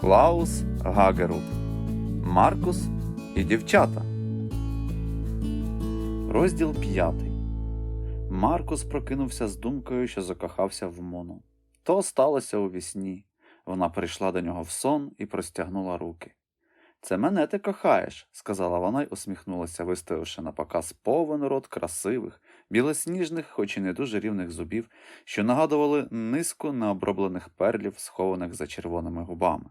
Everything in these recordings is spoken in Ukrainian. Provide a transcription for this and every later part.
Клаус Гагерут, Маркус і дівчата. Розділ п'ятий. Маркус прокинувся з думкою, що закохався в Мону. То сталося у вісні. Вона прийшла до нього в сон і простягнула руки. Це мене ти кохаєш, сказала вона й усміхнулася, виставивши на показ повен рот красивих, білосніжних, хоч і не дуже рівних зубів, що нагадували низку необроблених перлів, схованих за червоними губами.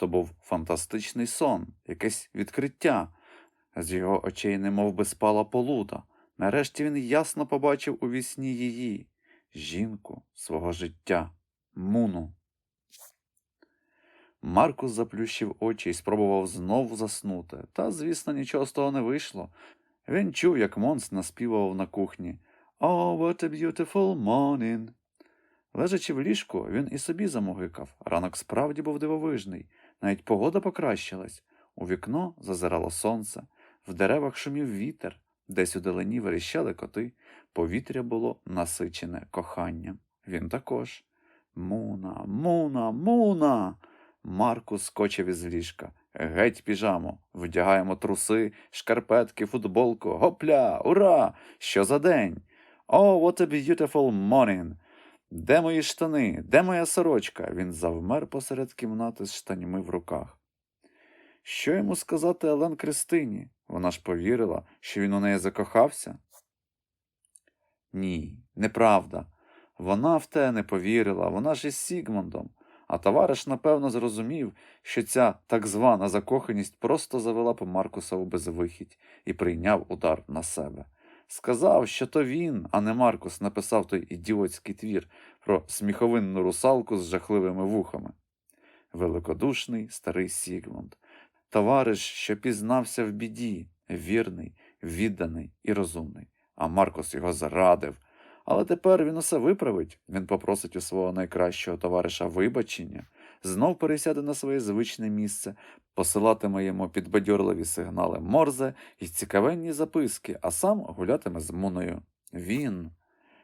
То був фантастичний сон, якесь відкриття. З його очей немов би спала полута. Нарешті він ясно побачив у вісні її, жінку свого життя, муну. Маркус заплющив очі і спробував знову заснути, та, звісно, нічого з того не вийшло. Він чув, як Монс наспівав на кухні «Oh, what a beautiful morning!». Лежачи в ліжку, він і собі замогикав. Ранок справді був дивовижний. Навіть погода покращилась. У вікно зазирало сонце, в деревах шумів вітер, десь у далині верещали коти. Повітря було насичене коханням. Він також. Муна, муна, муна. Маркус скочив із ліжка. Геть піжаму, вдягаємо труси, шкарпетки, футболку. Гопля, ура! Що за день? О, what a beautiful morning! Де мої штани? Де моя сорочка? Він завмер посеред кімнати з штаньми в руках. Що йому сказати Елен Кристині? Вона ж повірила, що він у неї закохався? Ні, неправда. Вона в те не повірила, вона ж із Сігмундом. А товариш, напевно, зрозумів, що ця так звана закоханість просто завела по Маркуса у безвихідь і прийняв удар на себе. Сказав, що то він, а не Маркус, написав той ідіотський твір про сміховинну русалку з жахливими вухами. Великодушний старий Сігмунд, товариш, що пізнався в біді, вірний, відданий і розумний. А Маркус його зрадив. Але тепер він усе виправить. Він попросить у свого найкращого товариша вибачення, знов пересяде на своє звичне місце, посилатиме йому підбадьорливі сигнали морзе і цікавенні записки, а сам гулятиме з муною. Він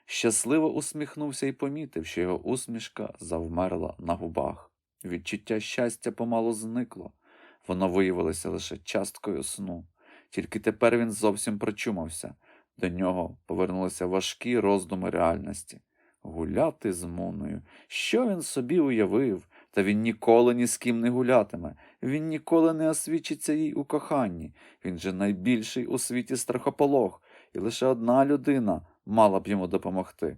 щасливо усміхнувся і помітив, що його усмішка завмерла на губах. Відчуття щастя помалу зникло. Воно виявилося лише часткою сну. Тільки тепер він зовсім прочумався. До нього повернулися важкі роздуми реальності. Гуляти з Муною. Що він собі уявив? Та він ніколи ні з ким не гулятиме. Він ніколи не освічиться їй у коханні. Він же найбільший у світі страхополог, і лише одна людина мала б йому допомогти.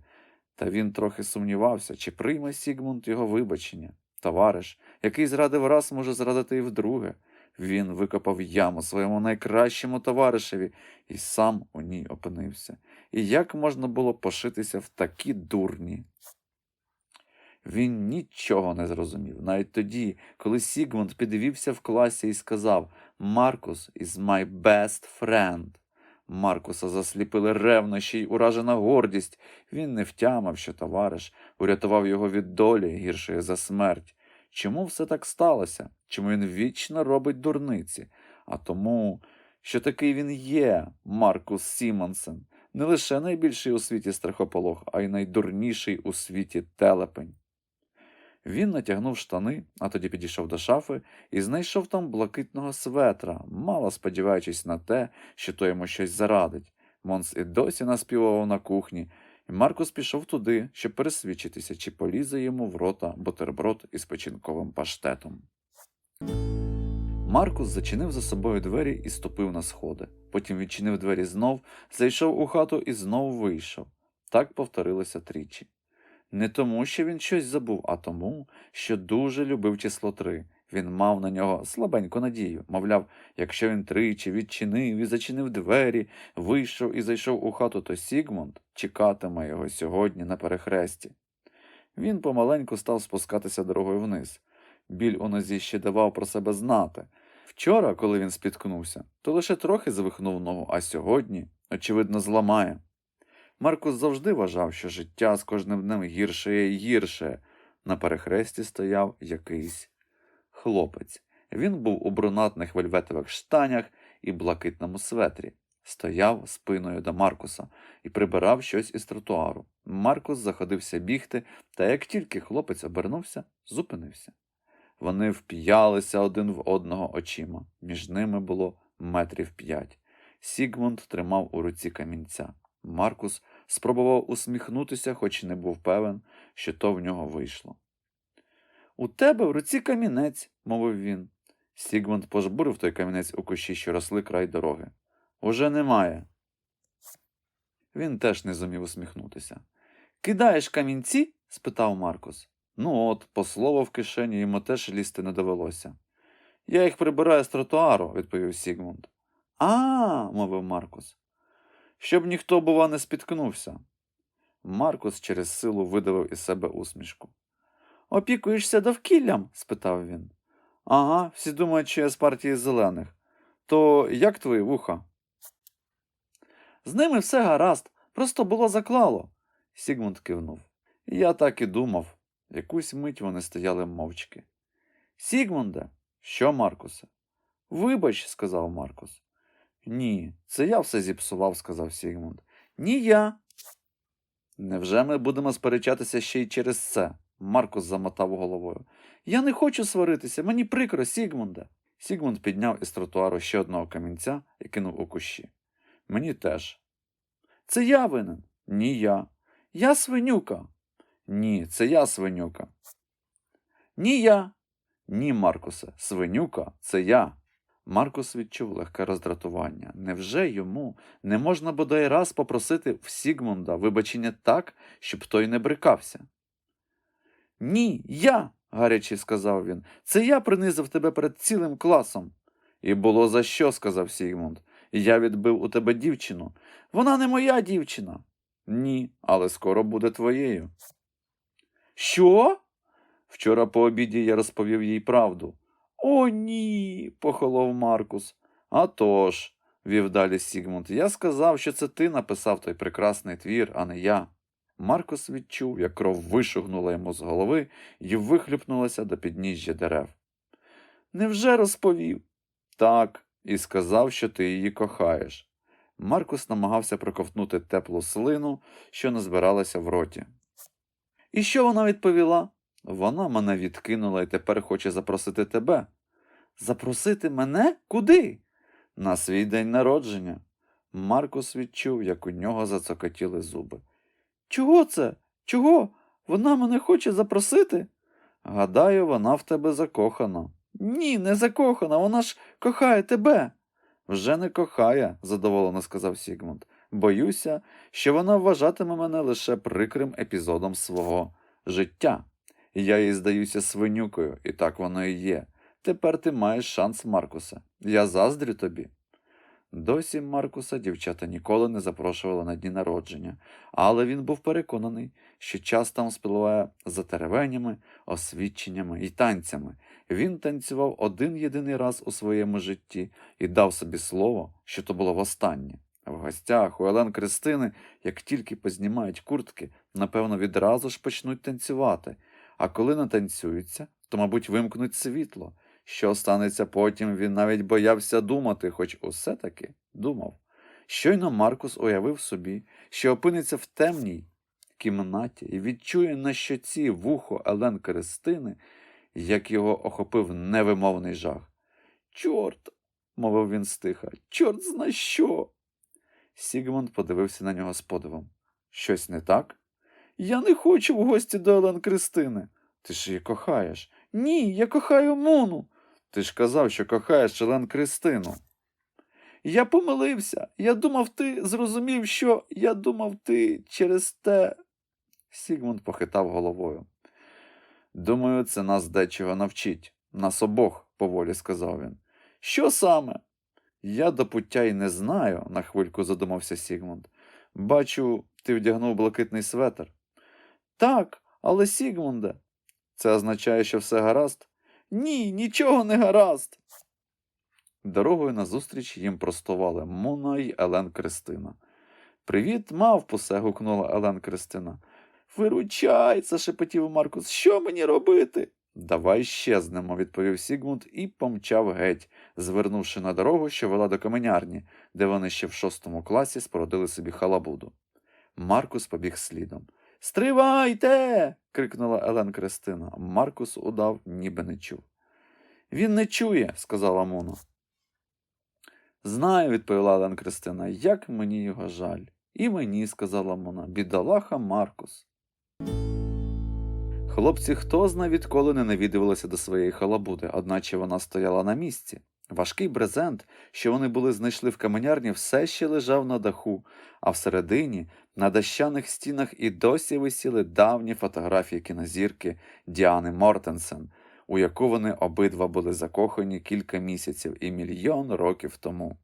Та він трохи сумнівався, чи прийме Сігмунд його вибачення. Товариш, який зрадив раз, може зрадити і вдруге. Він викопав яму своєму найкращому товаришеві і сам у ній опинився. І як можна було пошитися в такі дурні? Він нічого не зрозумів, навіть тоді, коли Сігмунд підвівся в класі і сказав Маркус is my best friend. Маркуса засліпили ревнощі й уражена гордість. Він не втямив, що товариш урятував його від долі гіршої за смерть. Чому все так сталося? Чому він вічно робить дурниці? А тому, що такий він є, Маркус Сімонсен, не лише найбільший у світі страхополог, а й найдурніший у світі телепень. Він натягнув штани, а тоді підійшов до шафи і знайшов там блакитного светра, мало сподіваючись на те, що то йому щось зарадить. Монс і досі наспівував на кухні, і Маркус пішов туди, щоб пересвідчитися, чи полізе йому в рота бутерброд із печінковим паштетом. Маркус зачинив за собою двері і ступив на сходи. Потім відчинив двері знов, зайшов у хату і знов вийшов. Так повторилося тричі. Не тому, що він щось забув, а тому, що дуже любив число три. Він мав на нього слабеньку надію. Мовляв, якщо він тричі відчинив і зачинив двері, вийшов і зайшов у хату, то Сігмунд чекатиме його сьогодні на перехресті. Він помаленьку став спускатися дорогою вниз. Біль у нозі ще давав про себе знати. Вчора, коли він спіткнувся, то лише трохи звихнув ногу, а сьогодні, очевидно, зламає. Маркус завжди вважав, що життя з кожним днем гірше і гірше. На перехресті стояв якийсь хлопець. Він був у брунатних вельветових штанях і блакитному светрі. Стояв спиною до Маркуса і прибирав щось із тротуару. Маркус заходився бігти, та як тільки хлопець обернувся, зупинився. Вони вп'ялися один в одного очима. Між ними було метрів п'ять. Сігмунд тримав у руці камінця. Маркус спробував усміхнутися, хоч і не був певен, що то в нього вийшло. У тебе в руці камінець, мовив він. Сігмунд пожбурив той камінець у кущі, що росли край дороги. Уже немає. Він теж не зумів усміхнутися. Кидаєш камінці? спитав Маркус. Ну от, по слову в кишені йому теж лізти не довелося. Я їх прибираю з тротуару, відповів Сігмунд. А, мовив Маркус. Щоб ніхто, бува, не спіткнувся. Маркус через силу видавив із себе усмішку. Опікуєшся довкіллям? спитав він. Ага, всі думають, що я з партії зелених. То як твої вуха? З ними все гаразд, просто було заклало. Сігмунд кивнув. Я так і думав. Якусь мить вони стояли мовчки. Сігмунде, що, Маркусе? Вибач, сказав Маркус. Ні, це я все зіпсував, сказав Сігмунд. Ні я. Невже ми будемо сперечатися ще й через це? Маркус замотав головою. Я не хочу сваритися, мені прикро, Сігмунде. Сігмунд підняв із тротуару ще одного камінця і кинув у кущі. Мені теж. Це я винен? Ні я. Я свинюка. Ні, це я свинюка. Ні я. Ні, Маркусе, свинюка це я. Маркус відчув легке роздратування. Невже йому не можна бодай раз попросити в Сігмунда вибачення так, щоб той не брикався? Ні, я, гаряче сказав він. Це я принизив тебе перед цілим класом. І було за що, сказав Сігмунд. Я відбив у тебе дівчину. Вона не моя дівчина. Ні, але скоро буде твоєю. Що? Вчора по обіді я розповів їй правду. О, ні, похолов Маркус. «А тож», – вів далі Сігмунд, я сказав, що це ти написав той прекрасний твір, а не я. Маркус відчув, як кров вишугнула йому з голови і вихлюпнулася до підніжжя дерев. Невже розповів? Так, і сказав, що ти її кохаєш. Маркус намагався проковтнути теплу слину, що не збиралася в роті. І що вона відповіла? Вона мене відкинула і тепер хоче запросити тебе. Запросити мене? Куди? На свій день народження. Маркус відчув, як у нього зацокотіли зуби. Чого це? Чого? Вона мене хоче запросити? Гадаю, вона в тебе закохана. Ні, не закохана, вона ж кохає тебе. Вже не кохає, задоволено сказав Сігмунд. Боюся, що вона вважатиме мене лише прикрим епізодом свого життя. Я їй здаюся свинюкою, і так воно і є. Тепер ти маєш шанс, Маркуса. Я заздрю тобі. Досі Маркуса дівчата ніколи не запрошували на дні народження, але він був переконаний, що час там спливає за теревенями, освідченнями і танцями. Він танцював один єдиний раз у своєму житті і дав собі слово, що то було востаннє. В гостях у Елен Кристини, як тільки познімають куртки, напевно, відразу ж почнуть танцювати, а коли натанцюються, то, мабуть, вимкнуть світло. Що станеться потім, він навіть боявся думати, хоч усе таки думав. Щойно Маркус уявив собі, що опиниться в темній кімнаті і відчує на щоці вухо Елен Кристини, як його охопив невимовний жах. Чорт, мовив він стиха, чорт зна що. Сігмунд подивився на нього з подивом. Щось не так? Я не хочу в гості до Елен Кристини. Ти ж її кохаєш. Ні, я кохаю Муну. Ти ж казав, що кохаєш Елен Кристину. Я помилився. Я думав, ти зрозумів, що я думав, ти через те. Сігмунд похитав головою. Думаю, це нас дечого навчить. Нас обох, поволі сказав він. Що саме? Я до пуття й не знаю, на хвильку задумався Сігмунд. Бачу, ти вдягнув блакитний светр. Так, але Сігмунде. Це означає, що все гаразд? Ні, нічого не гаразд. Дорогою назустріч їм простували Муна й Елен Кристина. Привіт, мавпусе. гукнула Елен Кристина. Виручай, зашепотів Маркус. Що мені робити? Давай щезнемо, відповів Сігмунд і помчав геть, звернувши на дорогу, що вела до каменярні, де вони ще в шостому класі спородили собі халабуду. Маркус побіг слідом. Стривайте. крикнула Елен Кристина. Маркус удав, ніби не чув. Він не чує, сказала Муна. Знаю, відповіла Елен Кристина, як мені його жаль. І мені, сказала Муна, бідолаха Маркус. Хлопці хто зна відколи не навідувалися до своєї халабуди, одначе вона стояла на місці. Важкий брезент, що вони були знайшли в каменярні, все ще лежав на даху, а всередині, на дощаних стінах і досі висіли давні фотографії кінозірки Діани Мортенсен, у яку вони обидва були закохані кілька місяців і мільйон років тому.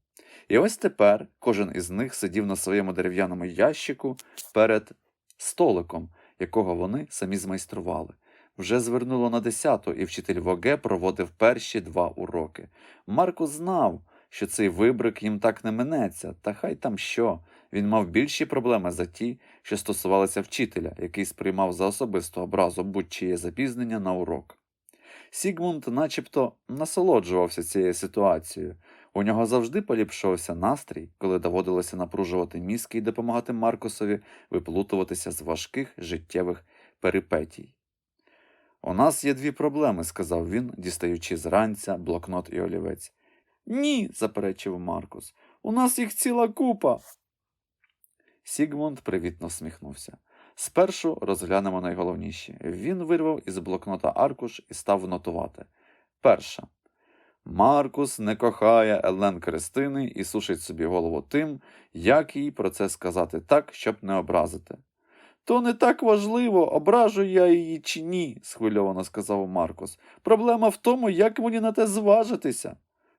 І ось тепер кожен із них сидів на своєму дерев'яному ящику перед столиком, якого вони самі змайстрували. Вже звернуло на десяту, і вчитель Воге проводив перші два уроки. Марко знав, що цей вибрик їм так не минеться, та хай там що. Він мав більші проблеми за ті, що стосувалися вчителя, який сприймав за особисту образу будь-чиє запізнення на урок. Сігмунд начебто насолоджувався цією ситуацією. У нього завжди поліпшувався настрій, коли доводилося напружувати мізки і допомагати Маркусові виплутуватися з важких життєвих перипетій. У нас є дві проблеми, сказав він, дістаючи з ранця блокнот і олівець. Ні, заперечив Маркус. У нас їх ціла купа. Сігмунд привітно всміхнувся. Спершу розглянемо найголовніші. Він вирвав із блокнота аркуш і став нотувати. Перша. Маркус не кохає Елен Кристини і сушить собі голову тим, як їй про це сказати так, щоб не образити. То не так важливо, ображу я її чи ні, схвильовано сказав Маркус. Проблема в тому, як мені на те зважитися.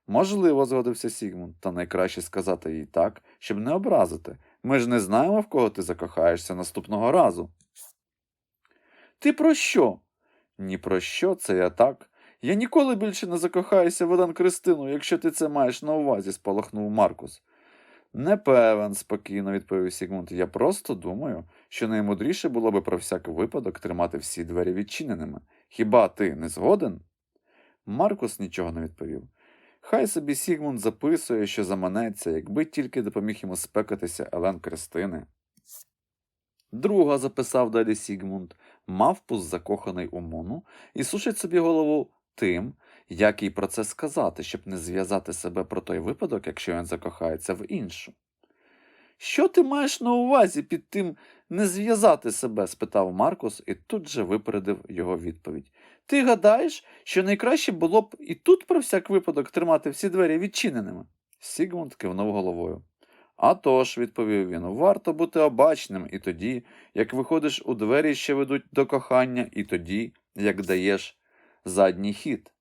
Можливо, згодився Сігмунд, та найкраще сказати їй так, щоб не образити. Ми ж не знаємо, в кого ти закохаєшся наступного разу. Ти про що? Ні про що, це я так. Я ніколи більше не закохаюся в Елен Кристину, якщо ти це маєш на увазі, спалахнув Маркус. Не певен, спокійно відповів Сігмунд. Я просто думаю, що наймудріше було би про всяк випадок тримати всі двері відчиненими. Хіба ти не згоден? Маркус нічого не відповів. Хай собі Сігмунд записує, що заманеться, якби тільки допоміг йому спекатися Елен Кристини. Друга записав далі Сігмунд, мавпус закоханий у Мону, і сушить собі голову тим, як їй про це сказати, щоб не зв'язати себе про той випадок, якщо він закохається в іншу. Що ти маєш на увазі під тим не зв'язати себе? спитав Маркус і тут же випередив його відповідь. Ти гадаєш, що найкраще було б і тут про всяк випадок тримати всі двері відчиненими? Сігмунд кивнув головою. «А тож», – відповів він, варто бути обачним і тоді, як виходиш у двері, що ведуть до кохання, і тоді, як даєш задній хід.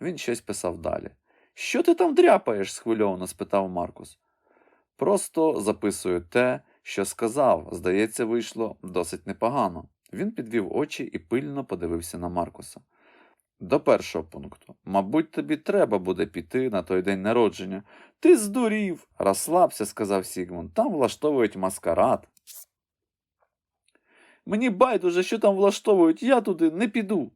Він щось писав далі. Що ти там дряпаєш? схвильовано спитав Маркус. Просто записую те, що сказав. Здається, вийшло досить непогано. Він підвів очі і пильно подивився на Маркуса. До першого пункту. Мабуть, тобі треба буде піти на той день народження. Ти здурів. Розслабся, сказав Сігмунд. Там влаштовують маскарад. Мені байдуже, що там влаштовують, я туди не піду.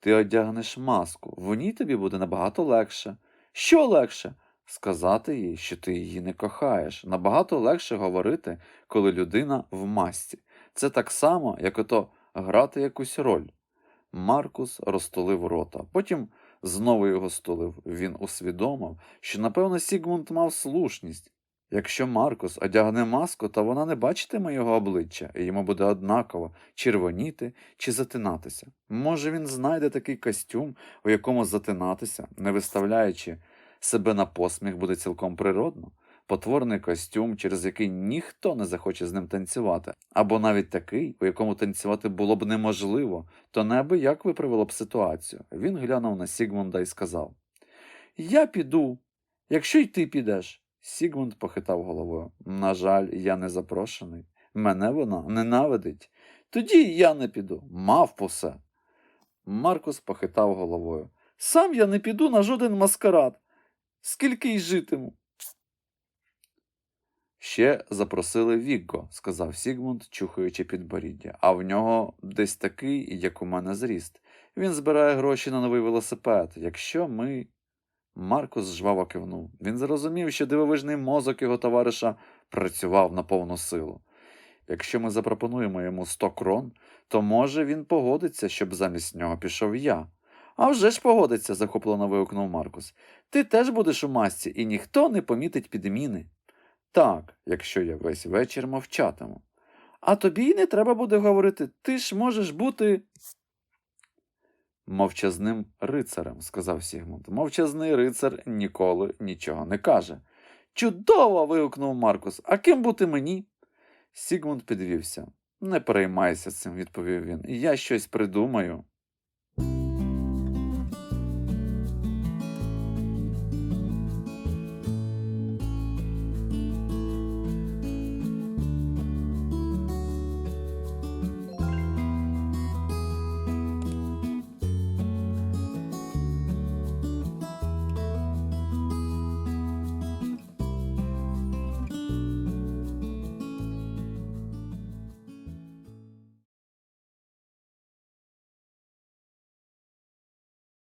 Ти одягнеш маску, в ній тобі буде набагато легше. Що легше? Сказати їй, що ти її не кохаєш. Набагато легше говорити, коли людина в масці. Це так само, як ото грати якусь роль. Маркус розтулив рота, потім знову його стулив. Він усвідомив, що, напевно, Сігмунд мав слушність. Якщо Маркус одягне маску, то вона не бачитиме його обличчя, і йому буде однаково червоніти чи затинатися. Може, він знайде такий костюм, у якому затинатися, не виставляючи себе на посміх, буде цілком природно, потворний костюм, через який ніхто не захоче з ним танцювати, або навіть такий, у якому танцювати було б неможливо, то неби як виправило б ситуацію. Він глянув на Сігмунда і сказав: Я піду, якщо й ти підеш. Сігмунд похитав головою. На жаль, я не запрошений. Мене вона ненавидить. Тоді я не піду. Мавпусе. Маркус похитав головою. Сам я не піду на жоден маскарад. Скільки й житиму. Ще запросили Вігго, сказав Сігмунд, чухаючи підборіддя, а в нього десь такий, як у мене зріст. Він збирає гроші на новий велосипед. Якщо ми. Маркус жваво кивнув. Він зрозумів, що дивовижний мозок його товариша працював на повну силу. Якщо ми запропонуємо йому 100 крон, то може він погодиться, щоб замість нього пішов я. А вже ж погодиться, захоплено вигукнув Маркус. Ти теж будеш у масці, і ніхто не помітить підміни. Так, якщо я весь вечір мовчатиму. А тобі й не треба буде говорити, ти ж можеш бути. Мовчазним рицарем, сказав Сігмунд. Мовчазний рицар ніколи нічого не каже. Чудово. вигукнув Маркус. А ким бути мені? Сігмунд підвівся. Не переймайся цим, відповів він. Я щось придумаю.